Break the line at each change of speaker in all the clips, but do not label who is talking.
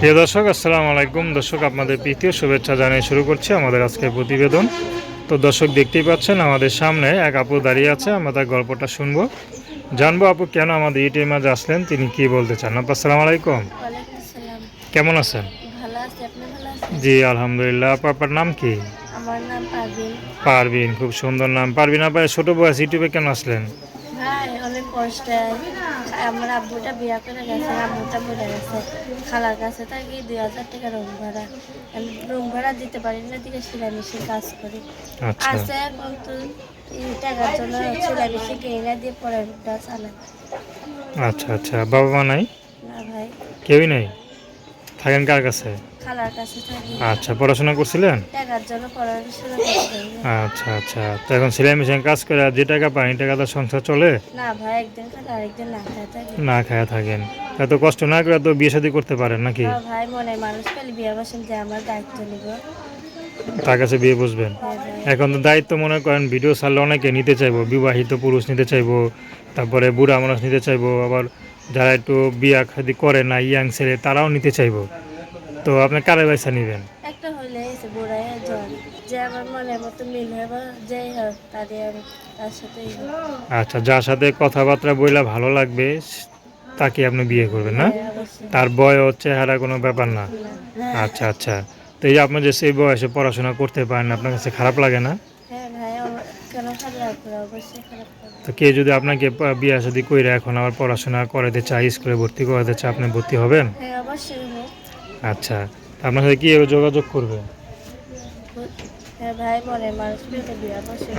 প্রিয় দর্শক আসসালামু আলাইকুম। দর্শক আপনাদের প্রীতীয় শুভেচ্ছা জানিয়ে শুরু করছি আমাদের আজকের প্রতিবেদন। তো দর্শক দেখতেই পাচ্ছেন আমাদের সামনে এক আপু দাঁড়িয়ে আছে আমরা তার গল্পটা শুনব। জানব আপু কেন আমাদের ইউটিউবের মাঝে আসলেন তিনি কি বলতে চান? আপু আসসালামু আলাইকুম। কেমন আছেন? জি আলহামদুলিল্লাহ। আপু আপনার নাম কি? পারবিন খুব সুন্দর নাম। পারবিন আপা ছোট বয়স ইউটিউবে কেন আসলেন?
কষ্ট। আমার আব্বুটা বিয়া করে গেছে আব্বুটা মরে গেছে খালার কাছে থাকি দুই হাজার টাকা রুম ভাড়া। আমি রুম ভাড়া দিতে পারি না দিকে সেলাই মেশিন কাজ করি।
আচ্ছা।
আছে কিন্তু এই টাকার জন্য সেলাই মেশিন কিনে দিয়ে পরে চালাই
আচ্ছা আচ্ছা। বাবা মা নাই?
না ভাই।
কেউই নেই? থাকেন কার কাছে?
খালার কাছে থাকি।
আচ্ছা পড়াশোনা করছিলেন?
টাকার জন্য পড়াশোনা।
আচ্ছা আচ্ছা। তো এখন সেলাই মেশিন কাজ করে আর যে টাকা পাই টাকা তো সংসার চলে?
না ভাই একদিন খালি আরেকদিন না খায় থাকি।
না খায়া থাকেন। এত কষ্ট না করে তো বিয়ে শাদী করতে পারেন নাকি?
ভাই মনে মানুষ পেলে বিয়ে বসেন যে আমার দায়িত্ব নিব।
তার কাছে বিয়ে বসবেন?
হ্যাঁ
এখন তো দায়িত্ব মনে করেন ভিডিও ছাড়লে অনেকে নিতে চাইব বিবাহিত পুরুষ নিতে চাইব তারপরে বুড়া মানুষ নিতে চাইব আবার যারা একটু বিয়া খাদি করে না ইয়াং ছেলে তারাও নিতে চাইব। তো আপনি কারে পয়সা নেবেন?
একটা হইলে এসে বুড়াই জন যে আমার মনের মতো মিল হবে যেই হোক তাদের আমি তার সাথেই
আচ্ছা যার সাথে কথাবার্তা বইলা ভালো লাগবে তাকে আপনি বিয়ে করবেন না?
হ্যাঁ,
তার বয়স চেহারা কোনো ব্যাপার না। আচ্ছা আচ্ছা। তো এই যে আপনি যে সেই বয়সে পড়াশোনা করতে পারেন আপনার কাছে খারাপ লাগে না? তো কে যদি আপনাকে বিয়া শাদী করে এখন আবার পড়াশোনা করাতে চায় স্কুলে ভর্তি করাতে চায় আপনি ভর্তি হবেন?
হ্যাঁ অবশ্যই হোক
আচ্ছা আপনার সাথে কীভাবে যোগাযোগ করবে?
হ্যাঁ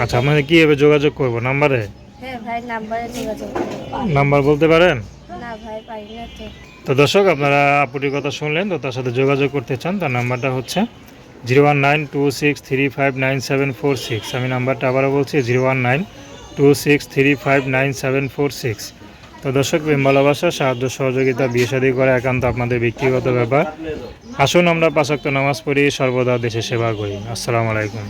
আচ্ছা আপনার সাথে কীভাবে যোগাযোগ করব নাম্বারে?
হ্যাঁ ভাই নাম্বারে যোগাযোগ করব।
নাম্বার বলতে পারেন?
না ভাই পারি না তো।
তো দর্শক আপনারা আপুটির কথা শুনলেন তো তার সাথে যোগাযোগ করতে চান তার নাম্বারটা হচ্ছে zero one nine two six three five nine seven four six. আমি নাম্বারটা আবারও বলছি, zero one nine two six three five nine seven four six. তো দর্শক প্রেম ভালোবাসা সাহায্য সহযোগিতা বিয়ে শাদী করা একান্ত আপনাদের ব্যক্তিগত ব্যাপার। আসুন আমরা পাশাক্ত নামাজ পড়ি, সর্বদা দেশে সেবা করি। আসসালামু আলাইকুম।